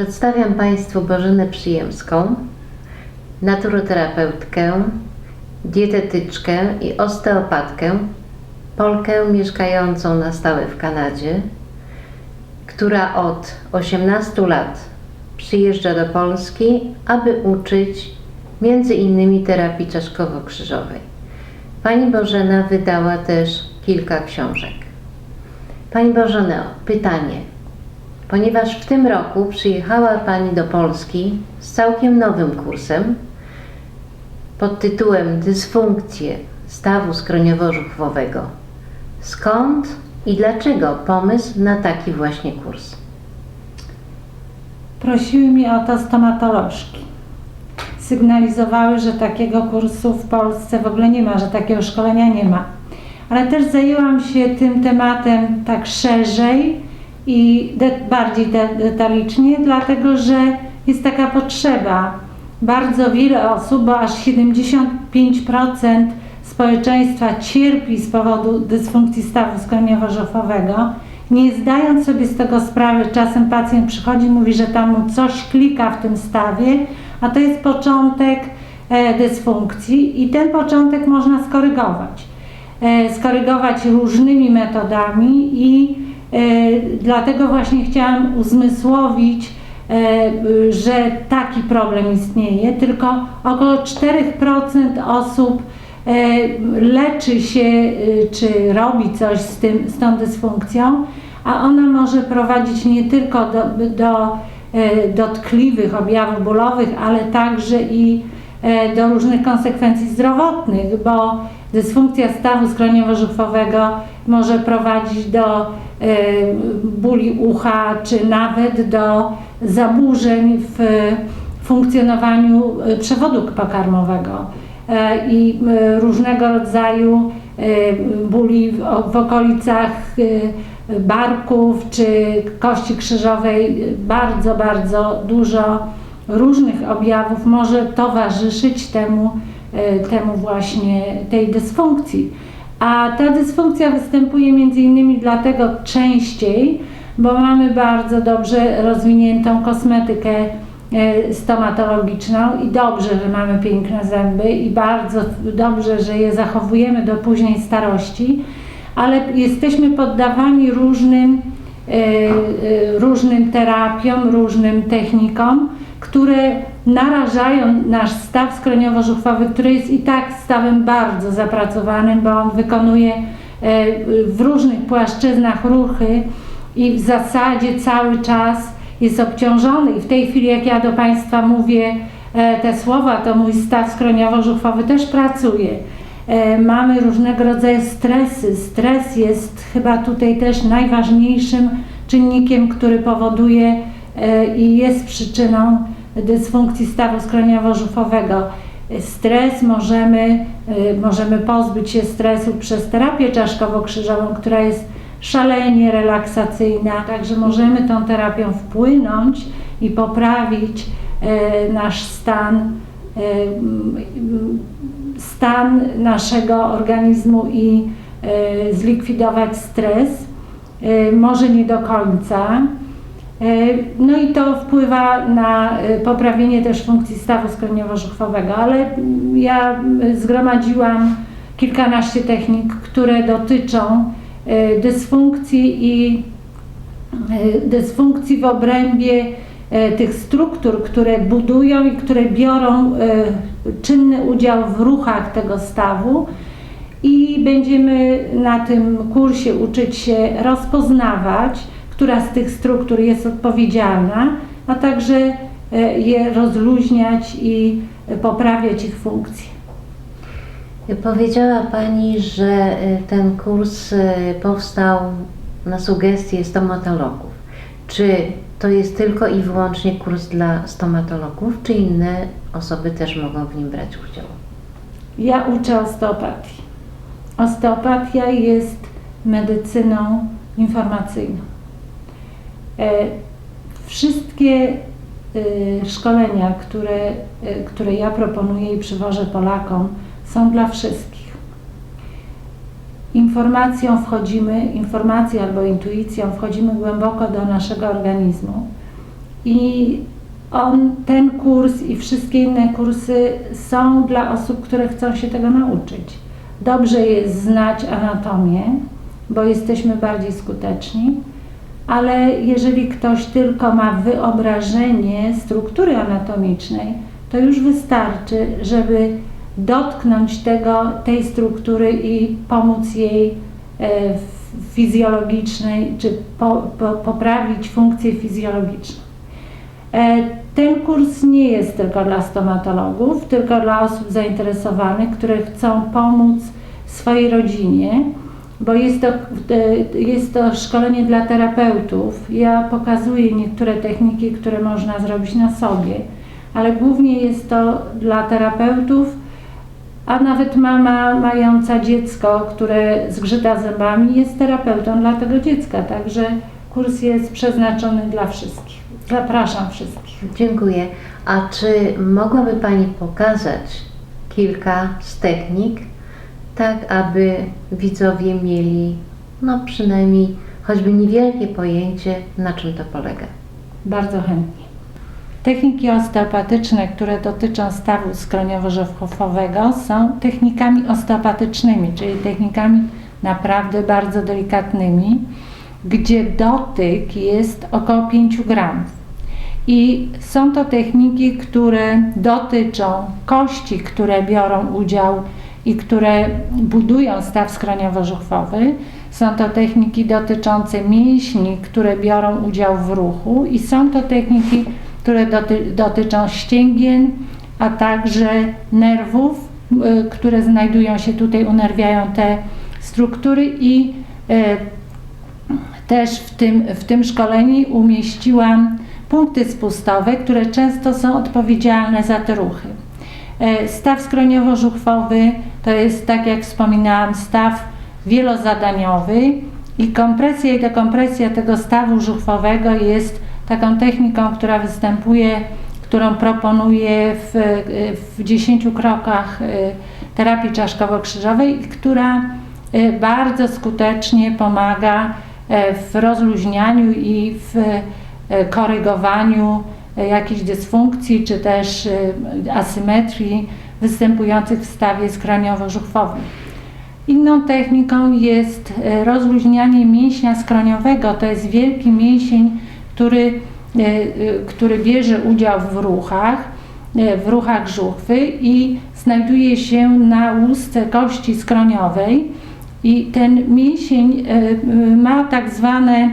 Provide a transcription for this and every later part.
Przedstawiam Państwu Bożynę Przyjemską, naturoterapeutkę, dietetyczkę i osteopatkę, Polkę mieszkającą na stałe w Kanadzie, która od 18 lat przyjeżdża do Polski, aby uczyć między innymi terapii czaszkowo-krzyżowej. Pani Bożena wydała też kilka książek. Pani Bożeno, pytanie. Ponieważ w tym roku przyjechała Pani do Polski z całkiem nowym kursem pod tytułem Dysfunkcje stawu skroniowo-żuchwowego. Skąd i dlaczego pomysł na taki właśnie kurs? Prosiły mnie o to stomatolożki. Sygnalizowały, że takiego kursu w Polsce w ogóle nie ma, że takiego szkolenia nie ma. Ale też zajęłam się tym tematem tak szerzej i de bardziej de detalicznie, dlatego że jest taka potrzeba. Bardzo wiele osób, bo aż 75% społeczeństwa cierpi z powodu dysfunkcji stawu skroniowo-żuchwowego. Nie zdając sobie z tego sprawy, czasem pacjent przychodzi i mówi, że tam mu coś klika w tym stawie, a to jest początek e, dysfunkcji i ten początek można skorygować. E, skorygować różnymi metodami i dlatego właśnie chciałam uzmysłowić, e, że taki problem istnieje. Tylko około 4% osób e, leczy się e, czy robi coś z, tym, z tą dysfunkcją, a ona może prowadzić nie tylko do, do e, dotkliwych objawów bólowych, ale także i e, do różnych konsekwencji zdrowotnych, bo dysfunkcja stawu skroniowo-żuchwowego może prowadzić do e, bóli ucha, czy nawet do zaburzeń w funkcjonowaniu e, przewodu pokarmowego e, i e, różnego rodzaju e, bóli w, okolicach e, barków czy kości krzyżowej. Bardzo, bardzo dużo różnych objawów może towarzyszyć temu, e, temu właśnie tej dysfunkcji. A ta dysfunkcja występuje między innymi dlatego częściej, bo mamy bardzo dobrze rozwiniętą kosmetykę e, stomatologiczną i dobrze, że mamy piękne zęby i bardzo dobrze, że je zachowujemy do późnej starości, ale jesteśmy poddawani różnym, e, różnym terapiom, różnym technikom, które narażają nasz staw skroniowo-żuchwowy, który jest i tak stawem bardzo zapracowanym, bo on wykonuje e, w różnych płaszczyznach ruchy i w zasadzie cały czas jest obciążony. I w tej chwili, jak ja do Państwa mówię e, te słowa, to mój staw skroniowo-żuchwowy też pracuje. E, Mamy różnego rodzaju stresy. Stres jest chyba tutaj też najważniejszym czynnikiem, który powoduje i jest przyczyną dysfunkcji stawu skroniowo-żuchwowego. Stres możemy, e, możemy pozbyć się stresu przez terapię czaszkowo-krzyżową, która jest szalenie relaksacyjna, także możemy tą terapią wpłynąć i poprawić e, nasz stan, e, stan naszego organizmu i e, zlikwidować stres. E, Może nie do końca. E, No i to wpływa na e, poprawienie też funkcji stawu skroniowo-żuchwowego, ale ja zgromadziłam kilkanaście technik, które dotyczą e, dysfunkcji i dysfunkcji w obrębie tych struktur, które budują i które biorą czynny udział w ruchach tego stawu. I będziemy na tym kursie uczyć się rozpoznawać, która z tych struktur jest odpowiedzialna, a także e, je rozluźniać i e, poprawiać ich funkcje. Powiedziała Pani, że y, ten kurs powstał na sugestie stomatologów. Czy to jest tylko i wyłącznie kurs dla stomatologów, czy inne osoby też mogą w nim brać udział? Ja uczę osteopatii. Osteopatia jest medycyną informacyjną. E, Wszystkie e, szkolenia, które, e, które ja proponuję i przywożę Polakom, są dla wszystkich. Informacją wchodzimy, informacją albo intuicją wchodzimy głęboko do naszego organizmu i on, ten kurs i wszystkie inne kursy są dla osób, które chcą się tego nauczyć. Dobrze jest znać anatomię, bo jesteśmy bardziej skuteczni, ale jeżeli ktoś tylko ma wyobrażenie struktury anatomicznej, to już wystarczy, żeby dotknąć tego, tej struktury i pomóc jej e, fizjologicznej, czy po, po, poprawić funkcję fizjologiczną. E, Ten kurs nie jest tylko dla stomatologów, tylko dla osób zainteresowanych, które chcą pomóc swojej rodzinie, bo jest to, e, jest to szkolenie dla terapeutów. Ja pokazuję niektóre techniki, które można zrobić na sobie, ale głównie jest to dla terapeutów, a nawet mama mająca dziecko, które zgrzyta zębami, jest terapeutą dla tego dziecka, także kurs jest przeznaczony dla wszystkich. Zapraszam wszystkich. Dziękuję. A czy mogłaby Pani pokazać kilka z technik, tak aby widzowie mieli, no przynajmniej choćby niewielkie pojęcie, na czym to polega? Bardzo chętnie. Techniki osteopatyczne, które dotyczą stawu skroniowo-żochowego są technikami osteopatycznymi, czyli technikami naprawdę bardzo delikatnymi, gdzie dotyk jest około 5 gramów. I są to techniki, które dotyczą kości, które biorą udział i które budują staw skroniowo-żuchwowy. Są to techniki dotyczące mięśni, które biorą udział w ruchu i są to techniki, które doty dotyczą ścięgien, a także nerwów, y, które znajdują się tutaj, unerwiają te struktury i y, też w tym, w tym szkoleniu umieściłam punkty spustowe, które często są odpowiedzialne za te ruchy. E, Staw skroniowo-żuchwowy to jest, tak jak wspominałam, staw wielozadaniowy i kompresja i dekompresja tego stawu żuchwowego jest taką techniką, która występuje, którą proponuję w, w 10 krokach e, terapii czaszkowo-krzyżowej i która e, bardzo skutecznie pomaga e, w rozluźnianiu i w korygowaniu jakichś dysfunkcji czy też asymetrii występujących w stawie skroniowo-żuchwowym. Inną techniką jest e, rozluźnianie mięśnia skroniowego. To jest wielki mięsień, który, e, e, który bierze udział w ruchach, w ruchach żuchwy i znajduje się na łusce kości skroniowej. I ten mięsień ma tak zwane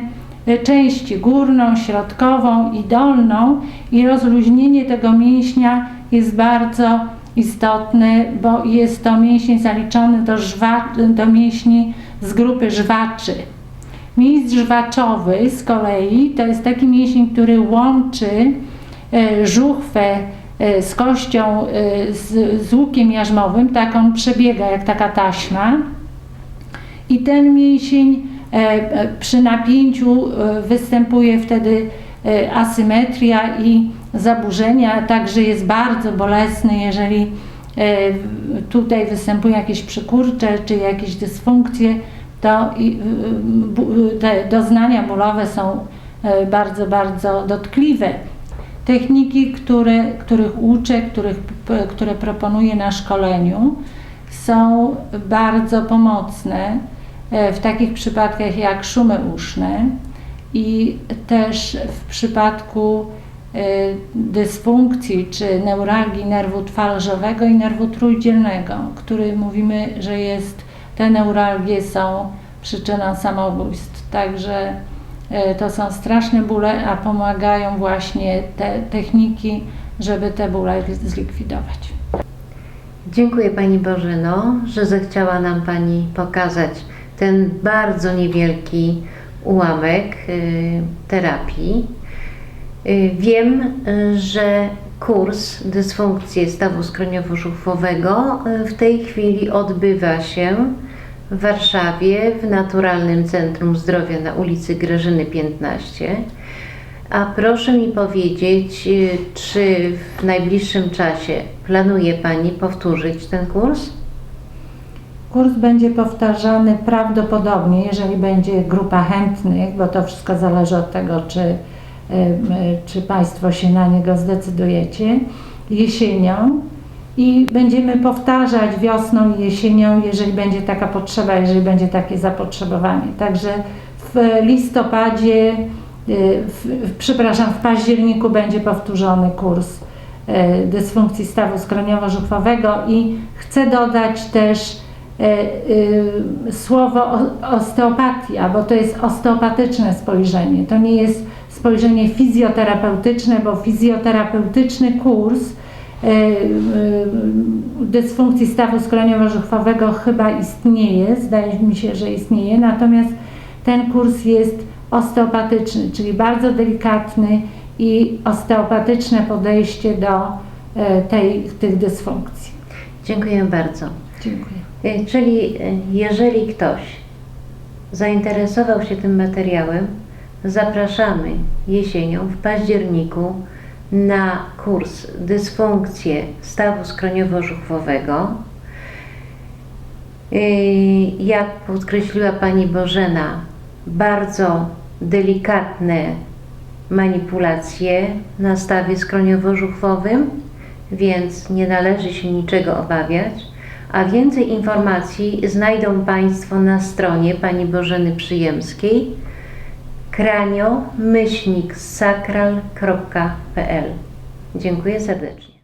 części górną, środkową i dolną i rozluźnienie tego mięśnia jest bardzo istotne, bo jest to mięsień zaliczony do, żwa, do mięśni z grupy żwaczy. Mięś żwaczowy z kolei to jest taki mięsień, który łączy e, żuchwę e, z kością, e, z, z łukiem jarzmowym, tak on przebiega jak taka taśma. I ten mięsień przy napięciu występuje wtedy asymetria i zaburzenia, także jest bardzo bolesny, jeżeli e, tutaj występują jakieś przykurcze czy jakieś dysfunkcje, to te doznania bólowe są e, bardzo, bardzo dotkliwe. Techniki, które, których uczę, których, które proponuję na szkoleniu, są bardzo pomocne e, w takich przypadkach jak szumy uszne i też w przypadku dysfunkcji czy neuralgii nerwu twarzowego i nerwu trójdzielnego, który mówimy, że jest, te neuralgie są przyczyną samobójstw. Także e, to są straszne bóle, a pomagają właśnie te techniki, żeby te bóle zlikwidować. Dziękuję Pani Bożeno, że zechciała nam Pani pokazać ten bardzo niewielki ułamek y, terapii. Y, Wiem, y, że kurs dysfunkcji stawu skroniowo-żuchwowego y, w tej chwili odbywa się w Warszawie w Naturalnym Centrum Zdrowia na ulicy Grażyny 15. A proszę mi powiedzieć, czy w najbliższym czasie planuje Pani powtórzyć ten kurs? Kurs będzie powtarzany prawdopodobnie, jeżeli będzie grupa chętnych, bo to wszystko zależy od tego, czy czy Państwo się na niego zdecydujecie, jesienią. I będziemy powtarzać wiosną i jesienią, jeżeli będzie taka potrzeba, jeżeli będzie takie zapotrzebowanie. Także w listopadzie, y, w, przepraszam, w październiku będzie powtórzony kurs y, dysfunkcji stawu skroniowo-żuchwowego i chcę dodać też słowo o- osteopatia, bo to jest osteopatyczne spojrzenie. To nie jest spojrzenie fizjoterapeutyczne, bo fizjoterapeutyczny kurs y, dysfunkcji stawu skroniowo-żuchwowego chyba istnieje, zdaje mi się, że istnieje, natomiast ten kurs jest osteopatyczny, czyli bardzo delikatny i osteopatyczne podejście do e, tej, tych dysfunkcji. Dziękuję bardzo. Dziękuję. Y, Czyli y, jeżeli ktoś zainteresował się tym materiałem, zapraszamy jesienią w październiku na kurs Dysfunkcje stawu skroniowo-żuchwowego. Y, Jak podkreśliła Pani Bożena, bardzo delikatne manipulacje na stawie skroniowo-żuchwowym, więc nie należy się niczego obawiać. A więcej informacji znajdą Państwo na stronie Pani Bożeny Przyjemskiej kranio-sakral.pl Dziękuję serdecznie.